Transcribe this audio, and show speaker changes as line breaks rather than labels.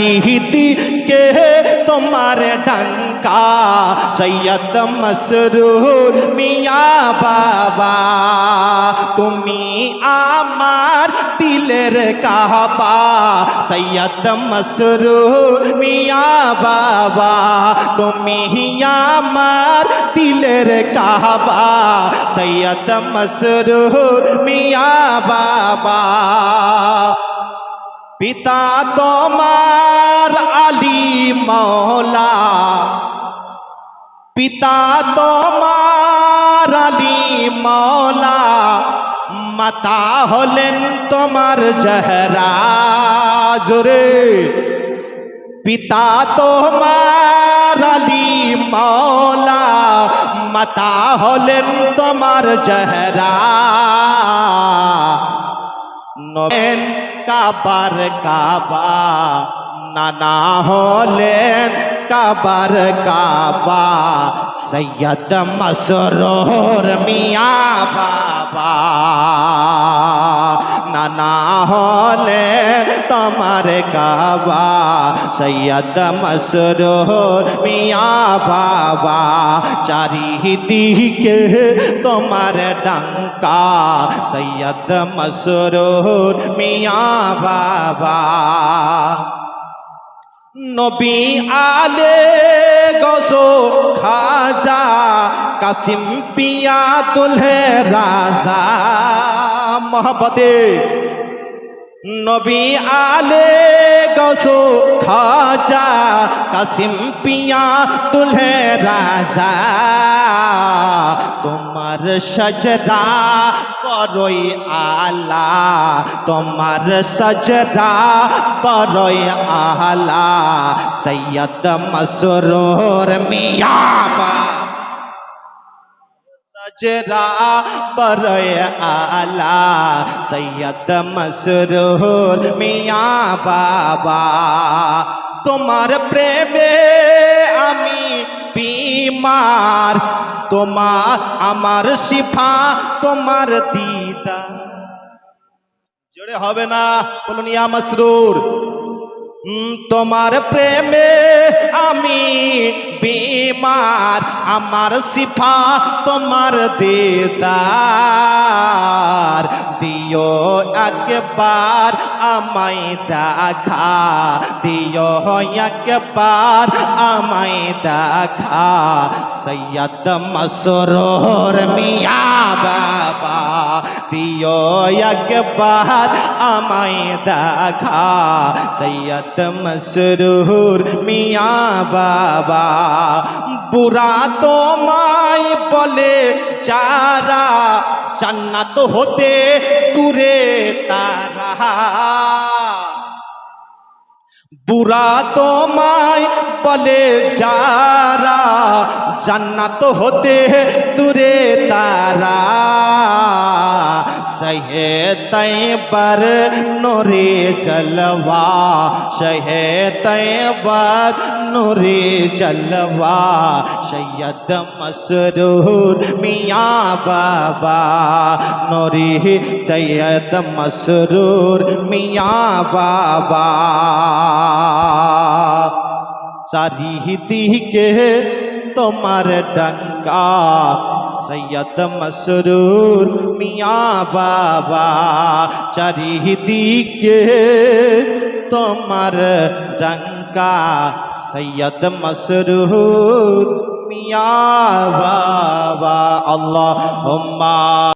চারিদি কে তোমার ডঙ্কা সৈয়দ মসরুর মিয়া বাবা তুমি আমার দিলের কাবা সৈয়দ মসরুর মিয়া বাবা তুমি আমার দিলের কাবা সৈয়দ মসরুর মিয়া বাবা পিতা তোমার আলী মৌলা পিতা তোমার আলী মৌলা মাতা হলেন তোমার জহরা জোরে। পিতা তোমার আলী মৌলা মাতা হলেন তোমার জহরা নবেন কাবার কাবা নানা হলেন কাবার কাবা সৈয়দ মসরোর মিয়া বাবা নানা হলে তোমার কাবা সৈয়দ মসরোর মিয়া বাবা চারিদিকে তোমার ডঙ্কা সৈয়দ মসরুর মিয়া বাবা নবী আলে গসো খাজা কাসিম পিয়া দুলহে রাজা মোহব্বতে নবী আলে গসো খাজা কাসিম পিয়া তুলহে রাজা। তোমার সজরা করই আলা। তোমার সজরা করই আলা। সৈয়দ মসরুর মিয়া সজরা বরয় আলা সৈয়দ মসরুর মিয়া বাবা তোমার প্রেমে আমি বিমার তোমার আমার শিফা তোমার দিদা জোরে হবে না বলুন ইয়া মসরুর তোমার প্রেমে আমি বিমার আমার সিফা তোমার দিদার দিও একবার আমায় দেখা দিও একবার আমায় দেখা সৈয়দ মসরোর মিয়া বাবা দিও একবার আমায় দেখা সৈয়দ মসরুর মিয়া বাবা বুড়া তোমায় বলে যারা জান্নাত হতে দূরে তারা বুড়া তোমায় বলে যারা জান্নাত হতে দূরে তারা शहे पर नूरे चलवा, शहे पर नूरे चलवा, सैयद मसरूर मियाँ बाबा, नूरी सैयद मसरूर मियाँ बाबा। सारी दी के तुम्हारे डंका সৈয়দ মসরুর মিয়া বাবা চারিদিকে তোমার ডঙ্কা। সৈয়দ মসরুর মিয়া বাবা আল্লাহ